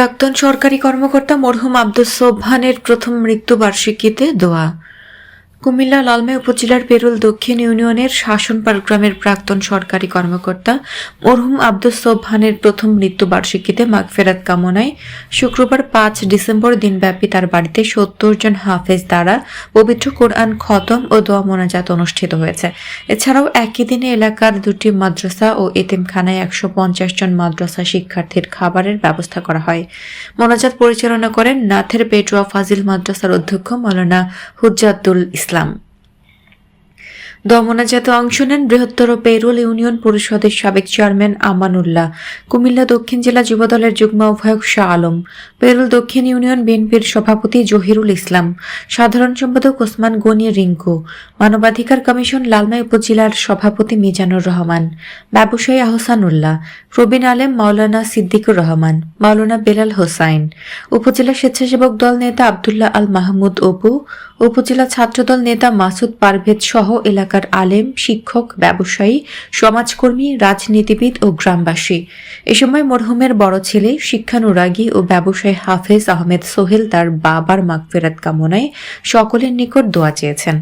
প্রাক্তন সরকারি কর্মকর্তা মরহুম আব্দুল সোবহানের প্রথম মৃত্যুবার্ষিকীতে দোয়া। কুমিল্লা লালমাই উপজেলার পেরুল দক্ষিণ ইউনিয়নের শাসনপাড় গ্রামের প্রাক্তন সরকারি কর্মকর্তা মরহুম আব্দুল সোবহানের প্রথম মৃত্যুবার্ষিকীতে মাগফেরাত কামনায় শুক্রবার পাঁচ ডিসেম্বর দিনব্যাপী তার বাড়িতে সত্তর জন হাফেজ দ্বারা পবিত্র কোরআন খতম ও দোয়া মোনাজাত অনুষ্ঠিত হয়েছে। এছাড়াও একই দিনে এলাকার দুটি মাদ্রাসা ও এতিমখানায় একশো পঞ্চাশ জন মাদ্রাসা শিক্ষার্থীর খাবারের ব্যবস্থা করা হয়। মোনাজাত পরিচালনা করেন নাথের পেটুয়া ফাজিল মাদ্রাসার অধ্যক্ষ মৌলানা হুজ্জাতুল ইসলাম। দমনাজাতে অংশ নেন বৃহত্তর পেরুল ইউনিয়ন পরিষদের সাবেক চেয়ারম্যান আমানুল্লাহ। কুমিল্লা দক্ষিণ জেলা যুবদলের যুগ্ম আহ্বায়ক শাহ আলম। পেরুল দক্ষিণ ইউনিয়ন বিএনপির সভাপতি জহিরুল ইসলাম। সাধারণ সম্পাদক ওসমান গনি রিঙ্কু। মানবাধিকার কমিশন লালমাই উপজেলার সভাপতি মিজানুর রহমান। ব্যবসায়ী আহসানুল্লাহ। প্রবীণ আলেম মাওলানা সিদ্দিকুর রহমান। মাওলানা বেলাল হোসাইন। উপজেলা স্বেচ্ছাসেবক দল নেতা আবদুল্লাহ আল মাহমুদ অপু। উপজেলা ছাত্রদল নেতা মাসুদ পারভেদ সহ এলাকার আলেম, শিক্ষক, ব্যবসায়ী, সমাজকর্মী, রাজনীতিবিদ ও গ্রামবাসী। এ সময় মরহুমের বড় ছেলে, শিক্ষানুরাগী ও ব্যবসায়ী হাফেজ আহমেদ সোহেল তার বাবার মাগফেরাত কামনায় সকলের নিকট দোয়া চেয়েছেন।